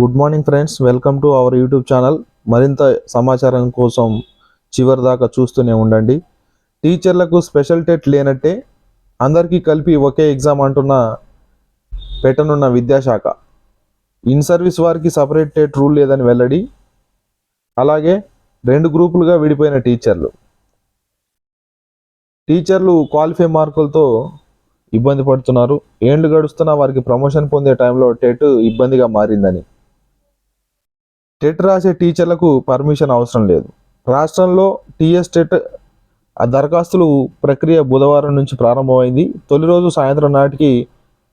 Good morning friends welcome to our YouTube channel మరింత సమాచారం కోసం చివరి దాకా చూస్తూనే ఉండండి. టీచర్లకు స్పెషల్ టెట్ లేనట్టే అందరికీ కలిపి ఒకే ఎగ్జామ్ అంటున్న పెట్టనున్న విద్యాశాఖ. ఇన్ సర్వీస్ వారికి సపరేట్ టెట్ రూల్ లేదని వెల్లడి. అలాగే రెండు గ్రూపులుగా విడిపోయిన టీచర్లు టీచర్లు క్వాలిఫై మార్కులతో ఇబ్బంది పడుతున్నారు. ఏండ్లు గడుస్తున్నా వారికి ప్రమోషన్ పొందే టైంలో టెట్ ఇబ్బందిగా మారిందని. టెట్ రాసే టీచర్లకు పర్మిషన్ అవసరం లేదు. రాష్ట్రంలో టీఎస్ టెట్ ఆ దరఖాస్తులు ప్రక్రియ బుధవారం నుంచి ప్రారంభమైంది. తొలి రోజు సాయంత్రం నాటికి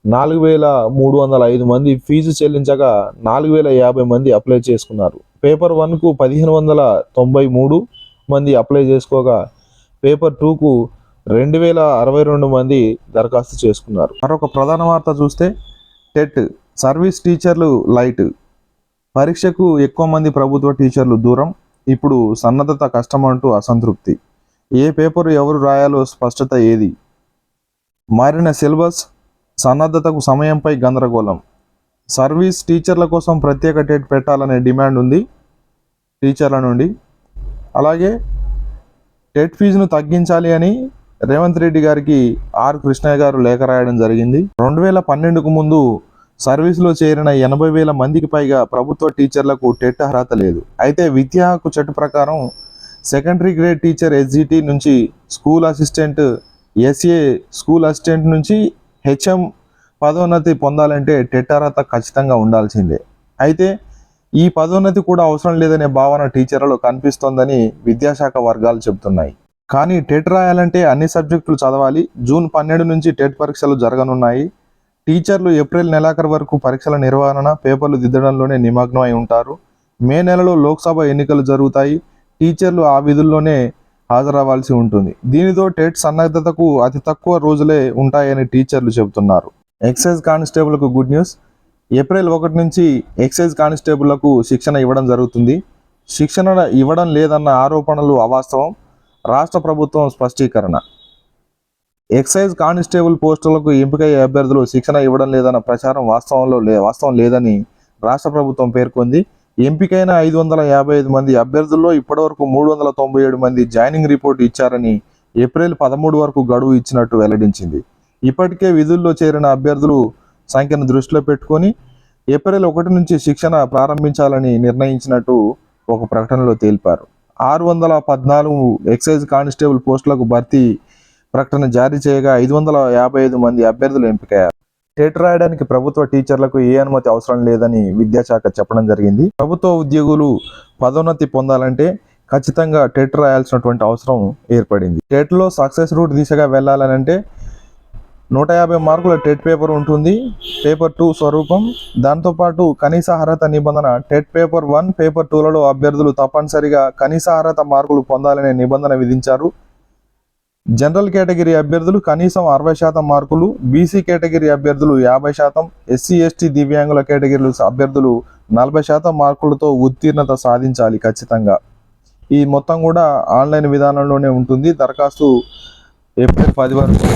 నాలుగు వేల మూడు వందల ఐదు మంది ఫీజు చెల్లించగా నాలుగు వేల యాభై మంది అప్లై చేసుకున్నారు. పేపర్ వన్కు పదిహేను వందల తొంభై మూడు మంది అప్లై చేసుకోగా పేపర్ టూకు రెండు వేల అరవై రెండు మంది దరఖాస్తు చేసుకున్నారు. మరొక ప్రధాన వార్త చూస్తే టెట్ సర్వీస్ టీచర్లు లైట్ పరీక్షకు ఎక్కువ మంది ప్రభుత్వ టీచర్లు దూరం. ఇప్పుడు సన్నద్ధత కష్టమంటూ అసంతృప్తి. ఏ పేపర్ ఎవరు రాయాలో స్పష్టత ఏది? మారిన సిలబస్ సన్నద్ధతకు సమయంపై గందరగోళం. సర్వీస్ టీచర్ల కోసం ప్రత్యేక టేట్ పెట్టాలనే డిమాండ్ ఉంది టీచర్ల నుండి. అలాగే టెట్ ఫీజును తగ్గించాలి అని రేవంత్ రెడ్డి గారికి ఆర్ కృష్ణయ్య గారు లేఖ రాయడం జరిగింది. రెండు వేల పన్నెండుకు ముందు సర్వీసులో చేరిన ఎనభై వేల మందికి పైగా ప్రభుత్వ టీచర్లకు టెట్ అర్హత లేదు. అయితే విద్యా హక్కు చట్ట ప్రకారం సెకండరీ గ్రేడ్ టీచర్ ఎస్జిటి నుంచి school assistant SA school assistant నుంచి హెచ్ఎం పదోన్నతి పొందాలంటే టెట్ అర్హత ఖచ్చితంగా ఉండాల్సిందే. అయితే ఈ పదోన్నతి కూడా అవసరం లేదనే భావన టీచర్లలో కనిపిస్తోందని విద్యాశాఖ వర్గాలు చెబుతున్నాయి. కానీ టెట్ రాయాలంటే అన్ని సబ్జెక్టులు చదవాలి. జూన్ పన్నెండు నుంచి టెట్ పరీక్షలు జరగనున్నాయి. టీచర్లు ఏప్రిల్ నెలాఖరు వరకు పరీక్షల నిర్వహణ పేపర్లు దిద్దడంలోనే నిమగ్నం అయి ఉంటారు. మే నెలలో లోక్సభ ఎన్నికలు జరుగుతాయి. టీచర్లు ఆ విధుల్లోనే హాజరవ్వాల్సి ఉంటుంది. దీనితో టెట్ సన్నద్ధతకు అతి తక్కువ రోజులే ఉంటాయని టీచర్లు చెబుతున్నారు. ఎక్సైజ్ కానిస్టేబుల్కు గుడ్ న్యూస్. ఏప్రిల్ ఒకటి నుంచి ఎక్సైజ్ కానిస్టేబుళ్ళకు శిక్షణ ఇవ్వడం జరుగుతుంది. శిక్షణ ఇవ్వడం లేదన్న ఆరోపణలు అవాస్తవం. రాష్ట్ర ప్రభుత్వం స్పష్టీకరణ. ఎక్సైజ్ కానిస్టేబుల్ పోస్టులకు ఎంపికయ్యే అభ్యర్థులు శిక్షణ ఇవ్వడం లేదన్న ప్రచారం వాస్తవంలో లే వాస్తవం లేదని రాష్ట్ర ప్రభుత్వం పేర్కొంది. ఎంపికైన ఐదు వందల యాభై ఐదు మంది అభ్యర్థుల్లో ఇప్పటివరకు మూడు వందల తొంభై ఏడు మంది జాయినింగ్ రిపోర్ట్ ఇచ్చారని ఏప్రిల్ పదమూడు వరకు గడువు ఇచ్చినట్టు వెల్లడించింది. ఇప్పటికే విధుల్లో చేరిన అభ్యర్థులు సంఖ్యను దృష్టిలో పెట్టుకొని ఏప్రిల్ ఒకటి నుంచి శిక్షణ ప్రారంభించాలని నిర్ణయించినట్టు ఒక ప్రకటనలో తెలిపారు. ఆరు వందల పద్నాలుగు ఎక్సైజ్ కానిస్టేబుల్ పోస్టులకు భర్తీ ప్రకటన జారీ చేయగా ఐదు వందల యాభై ఐదు మంది అభ్యర్థులు ఎంపికయ్యారు. టెట్ రాయడానికి ప్రభుత్వ టీచర్లకు ఏ అనుమతి అవసరం లేదని విద్యాశాఖ చెప్పడం జరిగింది. ప్రభుత్వ ఉద్యోగులు పదోన్నతి పొందాలంటే ఖచ్చితంగా టెట్ రాయాల్సినటువంటి అవసరం ఏర్పడింది. టెట్లో సక్సెస్ రూట్ దిశగా వెళ్ళాలనంటే నూట యాభై మార్కుల టెట్ పేపర్ ఉంటుంది పేపర్ టూ స్వరూపం. దాంతోపాటు కనీస అర్హత నిబంధన టెట్ పేపర్ వన్ పేపర్ టూలలో అభ్యర్థులు తప్పనిసరిగా కనీస అర్హత మార్కులు పొందాలనే నిబంధన విధించారు. జనరల్ కేటగిరీ అభ్యర్థులు కనీసం అరవై శాతం మార్కులు బీసీ కేటగిరీ అభ్యర్థులు యాభై శాతం ఎస్సీ ఎస్టీ దివ్యాంగుల కేటగిరీలు అభ్యర్థులు నలభై శాతం మార్కులతో ఉత్తీర్ణత సాధించాలి ఖచ్చితంగా. ఈ మొత్తం కూడా ఆన్లైన్ విధానంలోనే ఉంటుంది. దరఖాస్తు ఏప్రిల్ పది వరకు.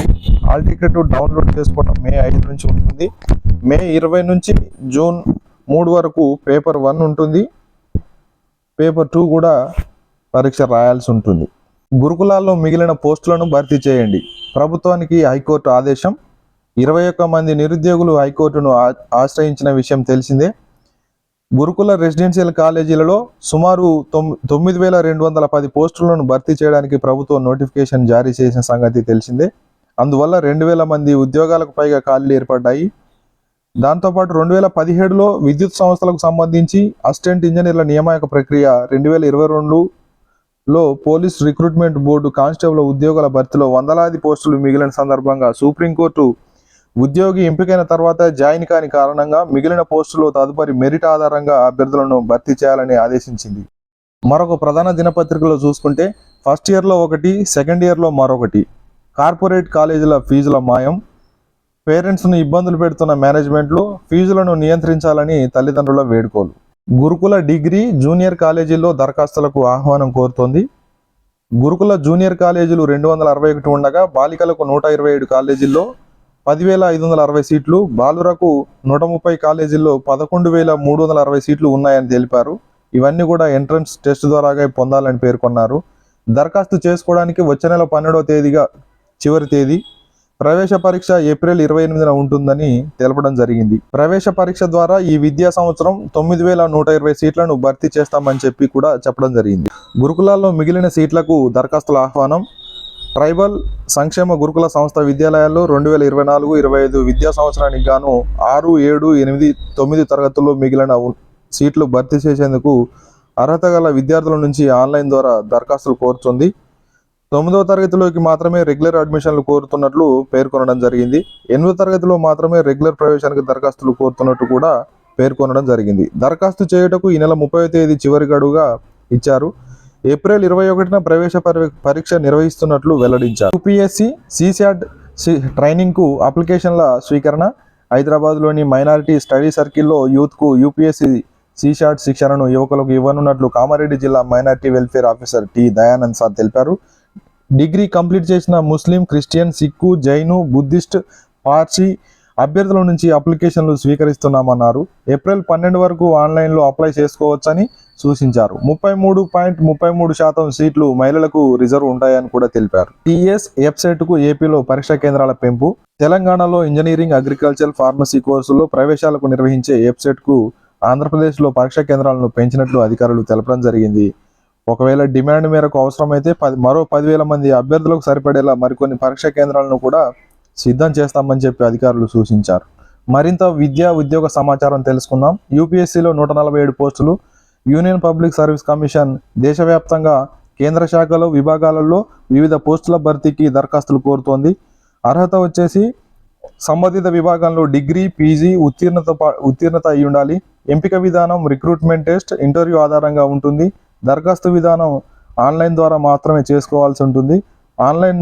హాల్ టికెట్ డౌన్లోడ్ చేసుకోవడం మే ఐదు నుంచి ఉంటుంది. మే ఇరవై నుంచి జూన్ మూడు వరకు పేపర్ వన్ ఉంటుంది. పేపర్ టూ కూడా పరీక్ష రాయాల్సి ఉంటుంది. గురుకులాల్లో మిగిలిన పోస్టులను భర్తీ చేయండి. ప్రభుత్వానికి హైకోర్టు ఆదేశం. ఇరవై ఒక్క మంది నిరుద్యోగులు హైకోర్టును ఆశ్రయించిన విషయం తెలిసిందే. గురుకుల రెసిడెన్షియల్ కాలేజీలలో సుమారు తొమ్- తొమ్మిది వేల రెండు వందల పది పోస్టులను భర్తీ చేయడానికి ప్రభుత్వం నోటిఫికేషన్ జారీ చేసిన సంగతి తెలిసిందే. అందువల్ల రెండు వేల మంది ఉద్యోగాలకు పైగా ఖాళీలు ఏర్పడ్డాయి. దాంతోపాటు రెండు వేల పదిహేడులో విద్యుత్ సంస్థలకు సంబంధించి అసిస్టెంట్ ఇంజనీర్ల నియామక ప్రక్రియ రెండు వేల ఇరవై రెండు లో పోలీస్ రిక్రూట్మెంట్ బోర్డు కానిస్టేబుల్ ఉద్యోగాల భర్తీలో వందలాది పోస్టులు మిగిలిన సందర్భంగా సుప్రీంకోర్టు ఉద్యోగి ఎంపికైన తర్వాత జాయిన్ కాని కారణంగా మిగిలిన పోస్టులో తదుపరి మెరిట్ ఆధారంగా అభ్యర్థులను భర్తీ చేయాలని ఆదేశించింది. మరొక ప్రధాన దినపత్రికలో చూసుకుంటే ఫస్ట్ ఇయర్లో ఒకటి సెకండ్ ఇయర్లో మరొకటి. కార్పొరేట్ కాలేజీల ఫీజుల మాయం పేరెంట్స్ను ఇబ్బందులు పెడుతున్న మేనేజ్మెంట్లు ఫీజులను నియంత్రించాలని తల్లిదండ్రుల వేడుకోలు. గురుకుల డిగ్రీ జూనియర్ కాలేజీల్లో దరఖాస్తులకు ఆహ్వానం కోరుతోంది. గురుకుల జూనియర్ కాలేజీలు రెండు వందల అరవై ఒకటి ఉండగా బాలికలకు నూట ఇరవై ఏడు కాలేజీల్లో పదివేల ఐదు వందల అరవై సీట్లు బాలురకు నూట ముప్పై కాలేజీల్లో పదకొండు వేల మూడు వందల అరవై సీట్లు ఉన్నాయని తెలిపారు. ఇవన్నీ కూడా ఎంట్రన్స్ టెస్ట్ ద్వారాగా పొందాలని పేర్కొన్నారు. దరఖాస్తు చేసుకోవడానికి వచ్చే నెల పన్నెండవ తేదీగా చివరి తేదీ. ప్రవేశ పరీక్ష ఏప్రిల్ ఇరవై ఎనిమిదిన ఉంటుందని తెలపడం జరిగింది. ప్రవేశ పరీక్ష ద్వారా ఈ విద్యా సంవత్సరం తొమ్మిది వేల నూట ఇరవై సీట్లను భర్తీ చేస్తామని చెప్పి కూడా చెప్పడం జరిగింది. గురుకులాల్లో మిగిలిన సీట్లకు దరఖాస్తుల ఆహ్వానం ట్రైబల్ సంక్షేమ గురుకుల సంస్థ విద్యాలయాల్లో రెండు వేల ఇరవై నాలుగు ఇరవై ఐదు విద్యా సంవత్సరానికి గాను ఆరు ఏడు ఎనిమిది తొమ్మిది తరగతుల్లో మిగిలిన సీట్లు భర్తీ చేసేందుకు అర్హత గల విద్యార్థుల నుంచి ఆన్లైన్ ద్వారా దరఖాస్తులు కోరుతుంది. తొమ్మిదవ తరగతిలోకి మాత్రమే రెగ్యులర్ అడ్మిషన్లు కోరుతున్నట్లు పేర్కొనడం జరిగింది. ఎనిమిదో తరగతిలో మాత్రమే రెగ్యులర్ ప్రవేశానికి దరఖాస్తులు కోరుతున్నట్టు కూడా పేర్కొనడం జరిగింది. దరఖాస్తు చేయుటకు ఈ నెల ముప్పై తేదీ చివరి గడువుగా ఇచ్చారు. ఏప్రిల్ ఇరవై ఒకటిన ప్రవేశ పరీక్ష నిర్వహిస్తున్నట్లు వెల్లడించారు. యూపీఎస్సి సిశాట్ ట్రైనింగ్కు అప్లికేషన్ల స్వీకరణ హైదరాబాద్లోని మైనారిటీ స్టడీ సర్కిల్లో యూత్కు యూపీఎస్సి సిషాట్ శిక్షణను యువకులకు ఇవ్వనున్నట్లు కామారెడ్డి జిల్లా minority welfare officer T. Dayanand sir తెలిపారు. డిగ్రీ కంప్లీట్ చేసిన Muslim Christian Sikh Jain Buddhist Parsi అభ్యర్థుల నుంచి అప్లికేషన్లు స్వీకరిస్తున్నామన్నారు. ఏప్రిల్ పన్నెండు వరకు ఆన్లైన్లో అప్లై చేసుకోవచ్చని సూచించారు. ముప్పై మూడు పాయింట్ ముప్పై మూడు శాతం సీట్లు మహిళలకు రిజర్వ్ ఉంటాయని కూడా తెలిపారు. టీఎస్ వెబ్సైట్కు ఏపీలో పరీక్షా కేంద్రాల పెంపు తెలంగాణలో ఇంజనీరింగ్ అగ్రికల్చర్ ఫార్మసీ కోర్సుల్లో ప్రవేశాలకు నిర్వహించే వెబ్సైట్కు ఆంధ్రప్రదేశ్లో పరీక్షా కేంద్రాలను పెంచినట్లు అధికారులు తెలపడం జరిగింది. ఒకవేళ డిమాండ్ మేరకు అవసరమైతే పది మరో పదివేల మంది అభ్యర్థులకు సరిపడేలా మరికొన్ని పరీక్షా కేంద్రాలను కూడా సిద్ధం చేస్తామని చెప్పి అధికారులు సూచించారు. మరింత విద్యా ఉద్యోగ సమాచారం తెలుసుకుందాం. యూపీఎస్సీలో నూట నలభై ఏడు పోస్టులు యూనియన్ పబ్లిక్ సర్వీస్ కమిషన్ దేశవ్యాప్తంగా కేంద్ర శాఖలో విభాగాలలో వివిధ పోస్టుల భర్తీకి దరఖాస్తులు కోరుతోంది. అర్హత వచ్చేసి సంబంధిత విభాగంలో డిగ్రీ పీజీ ఉత్తీర్ణత ఉత్తీర్ణత అయి ఉండాలి ఎంపిక విధానం రిక్రూట్మెంట్ టెస్ట్ ఇంటర్వ్యూ ఆధారంగా ఉంటుంది. దరఖాస్తు విధానం ఆన్లైన్ ద్వారా మాత్రమే చేసుకోవాల్సి ఉంటుంది. ఆన్లైన్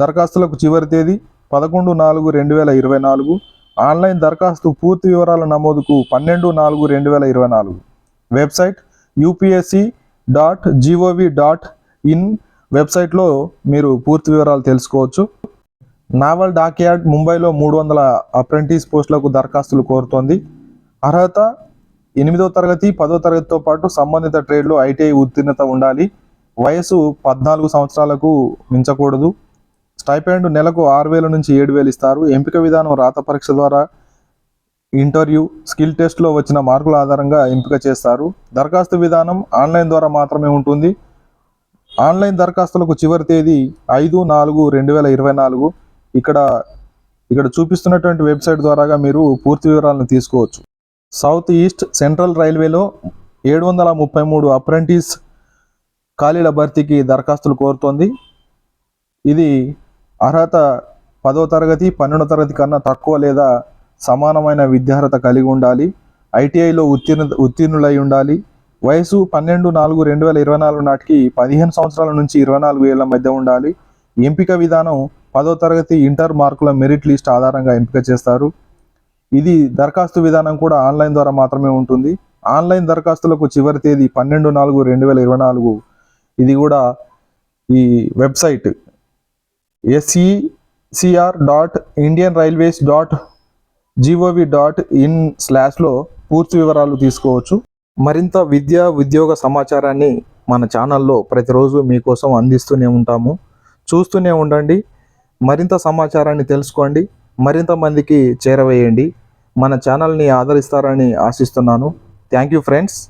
దరఖాస్తులకు చివరి తేదీ పదకొండు నాలుగు రెండు వేల ఇరవై నాలుగు. ఆన్లైన్ దరఖాస్తు పూర్తి వివరాల నమోదుకు పన్నెండు నాలుగు రెండు వేల ఇరవై నాలుగు. Website UPSC dot G O V dot in వెబ్సైట్లో మీరు పూర్తి వివరాలు తెలుసుకోవచ్చు. నావల్ డాక్యార్డ్ ముంబైలో మూడు వందల అప్రెంటిస్ పోస్టులకు దరఖాస్తులు కోరుతోంది. అర్హత ఎనిమిదో తరగతి పదో తరగతితో పాటు సంబంధిత ట్రేడ్లో ఐటీఐ ఉత్తీర్ణత ఉండాలి. వయసు పద్నాలుగు సంవత్సరాలకు మించకూడదు. స్టైపెండ్ నెలకు ఆరు వేల నుంచి ఏడు వేలు ఇస్తారు. ఎంపిక విధానం రాత పరీక్ష ద్వారా ఇంటర్వ్యూ స్కిల్ టెస్ట్లో వచ్చిన మార్కుల ఆధారంగా ఎంపిక చేస్తారు. దరఖాస్తు విధానం ఆన్లైన్ ద్వారా మాత్రమే ఉంటుంది. ఆన్లైన్ దరఖాస్తులకు చివరి తేదీ ఐదు నాలుగు రెండు వేల ఇరవై నాలుగు. ఇక్కడ ఇక్కడ చూపిస్తున్నటువంటి వెబ్సైట్ ద్వారాగా మీరు పూర్తి వివరాలను తీసుకోవచ్చు. సౌత్ ఈస్ట్ సెంట్రల్ రైల్వేలో ఏడు వందల ముప్పై మూడు అప్రెంటిస్ ఖాళీల భర్తీకి దరఖాస్తులు కోరుతోంది. ఇది అర్హత పదో తరగతి పన్నెండో తరగతి కన్నా తక్కువ లేదా సమానమైన విద్యార్హత కలిగి ఉండాలి. ఐటీఐలో ఉత్తీర్ణ ఉత్తీర్ణులై ఉండాలి. వయసు పన్నెండు నాలుగు రెండు వేల ఇరవై నాలుగు నాటికి పదిహేను సంవత్సరాల నుంచి ఇరవై నాలుగు ఏళ్ళ మధ్య ఉండాలి. ఎంపిక విధానం పదో తరగతి ఇంటర్ మార్కుల మెరిట్ లిస్ట్ ఆధారంగా ఎంపిక చేస్తారు. ఇది దరఖాస్తు విధానం కూడా ఆన్లైన్ ద్వారా మాత్రమే ఉంటుంది. ఆన్లైన్ దరఖాస్తులకు చివరి తేదీ పన్నెండు నాలుగు రెండు వేల ఇరవై నాలుగు. ఇది కూడా ఈ website SECR dot Indian railways dot G O V dot in స్లాష్లో పూర్తి వివరాలు తీసుకోవచ్చు. మరింత విద్య ఉద్యోగ సమాచారాన్ని మన ఛానల్లో ప్రతిరోజు మీకోసం అందిస్తూనే ఉంటాము. చూస్తూనే ఉండండి. మరింత సమాచారాన్ని తెలుసుకోండి. మరింత మందికి చేరవేయండి. మన ఛానల్ని ఆదరిస్తారని ఆశిస్తున్నాను. Thank you friends.